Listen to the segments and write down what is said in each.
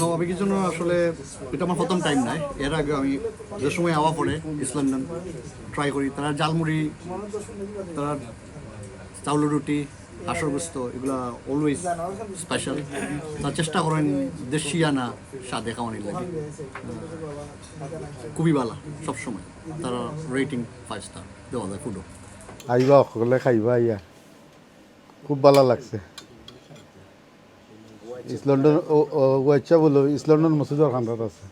নবাবিকের জন্য আসলে এটা আমার প্রথম টাইম নাই। এর আগে আমি যে সময় আওয়া পড়ে ইসলাম ট্রাই করি, তারা জালমুড়ি তারা চাউল রুটি, হাঁসর গোস্ত, এগুলা অলওয়েজ স্পেশাল তার চেষ্টা করেন দেশি আনা স্বাদে খাওয়ানির লাগে। খুবই ভালো, সবসময়। তারা রেটিং ফাইভ স্টার দেওয়া যায় ফুডও আইবা সকলে খাইবা আইয়া খুব ভালো লাগছে। ইস্ট লন্ডন ওয়াইচা বলো ইস্ট লন্ডন মসজিদের খান্দাত আছে।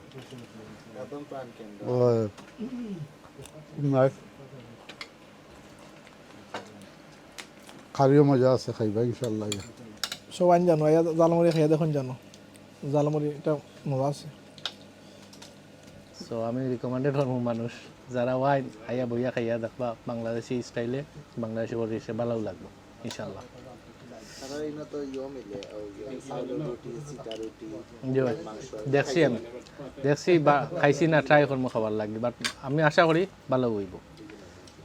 খারিও মজা আছে খাইবা ইনশাল্লাহ ইয়া সবাই জানো আয়া জালমুড়ি খাইয়া দেখুন জানো জালমুড়ি এটা মজা আছে। সো আমি রিকমেন্ডেড হরম মানুষ যারা ওয়াইন আইয়া বইয়া খাইয়া দেখবা বাংলাদেশি স্টাইলে বাংলাদেশি পরিবেশে ভালো লাগবে। ইনশাল্লাহ দেখছি আমি। দেখছি বা খাইছি না ট্রাই করব খাবার লাগবে বাট আমি আশা করি ভালো হইব।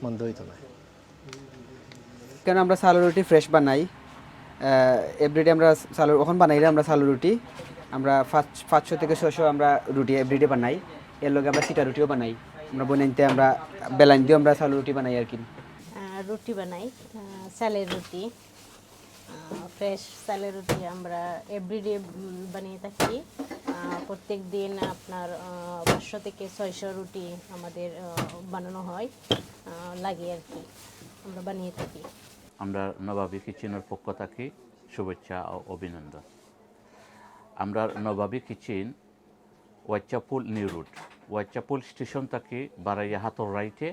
মন্দ হইতো না। কেন আমরা সালু রুটি ফ্রেশ বানাই? এভরিডে আমরা সালু ওখান বানাইলে আমরা সালু রুটি আমরা পাঁচ পাঁচশো থেকে ছশো আমরা রুটি এভরিডে বানাই। এর লগে আমরা সিটা রুটিও বানাই। আমরা বনাইতে আমরা বেলাইন দিয়েও আমরা সালু রুটি বানাই আর কি। রুটি বানাই স্যালের রুটি ফ্রেশ স্যালের রুটি আমরা এভরিডে বানিয়ে থাকি। প্রত্যেক দিন আপনার পাঁচশো থেকে ছয়শো রুটি আমাদের বানানো হয় লাগে আর কি, আমরা বানিয়ে থাকি। আমরা নবাবী কিচেনের পক্ষ থাকি, শুভেচ্ছা ও অভিনন্দন। আমরা নবাবী কিচেন ওয়াচ্চাপুল নিউ রুট। ওয়াচ্চাপুল স্টেশন থেকে বারাইয়া হাতর রাইটে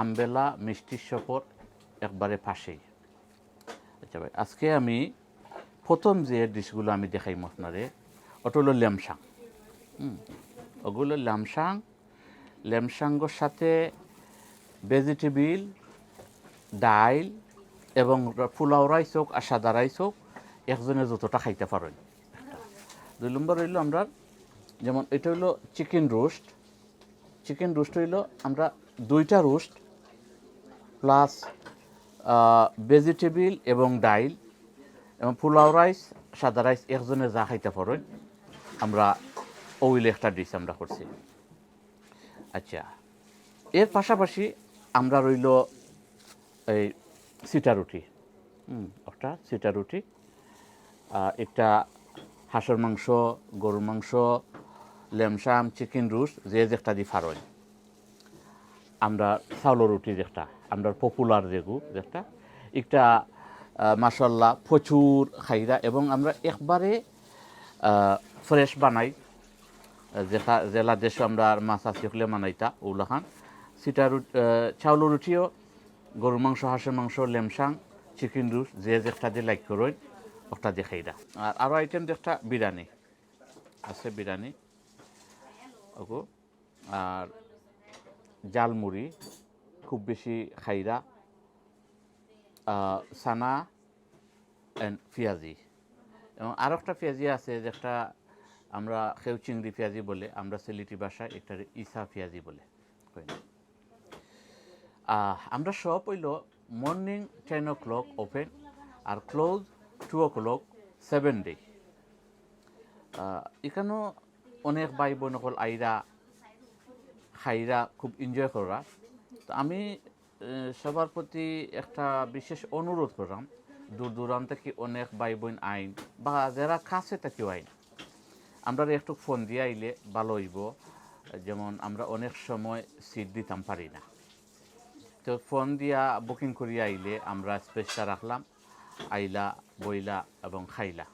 আমবেলা, মিষ্টি শপর একবারে পাশেই। আচ্ছা ভাই, আজকে আমি প্রথম যে ডিশগুলো আমি দেখাইম আপনারে, ওটা হলো ল্যামসাং। ওগুলো ল্যামসাং। ল্যামসাঙ্গর সাথে ভেজিটেবিল, ডাইল এবং পোলাও রাইস হোক আর সাদা রাইস হোক একজনে যতটা খাইতে পারেন। দুই নম্বর হইল আমরা, যেমন এটা হইল চিকেন রোস্ট। চিকেন রোস্ট হইল আমরা দুইটা রোস্ট প্লাস ভেজিটেবিল এবং ডাইল এবং পোলাও রাইস সাদা রাইস একজনে যা খাইতে পারেন আমরা ওইলে একটা ডিশ আমরা করছি। আচ্ছা এর পাশাপাশি আমরা রইল এই সিটা রুটি একটা সিটা রুটি একটা হাঁসের মাংস, গরুর মাংস, লেমসাম চিকেন রুস যে যেটা দি ফারয় আমরা চাউলের রুটি যেটা, আমরা পপুলার যেগু যেটা। একটা মাসাল্লাহ প্রচুর খাইরা এবং আমরা একবারে ফ্রেশ বানাই। যেটা, জেলা দেশ আমরা মাছ আছে হলে মানাইতা ওগুলাখান সিটা রুটি চাউলের রুটিও, গরুর মাংস, হাঁসের মাংস, লেমসাং চিকেন রুস যে যেটা দিয়ে লাইক করই ওটা দিয়ে খাইরা। আর আরও আইটেম যেটা, বিরিয়ানি। আছে বিরিয়ানি। ওগো, আর জালমুড়ি খুব বেশি খাইরা সানা অ্যান্ড পেঁয়াজি। এবং আরও একটা পেঁয়াজি আছে যেটা আমরা খেউ চিংড়ি পেঁয়াজি বলে, আমরা সিলেটি ভাষায় এটার ইসা পেঁয়াজি বলে আমরা সব হইল morning ten o'clock open আর close two o'clock seven day. এখানেও অনেক ভাই বোন আইরা খাইরা খুব এনজয় করা। তো আমি সবার প্রতি একটা বিশেষ অনুরোধ করলাম, দূর দূরান্ত থেকে অনেক ভাই বোন আইন বা যারা কাছে থেকেও আইন, আমরা একটু ফোন দিয়ে আইলে ভালো হইব, যেমন আমরা অনেক সময় সিট দিতাম পারি না। তো ফোন দিয়া বুকিং করিয়া আইলে আমরা স্পেসটা রাখলাম, আইলা, বইলা এবং খাইলা।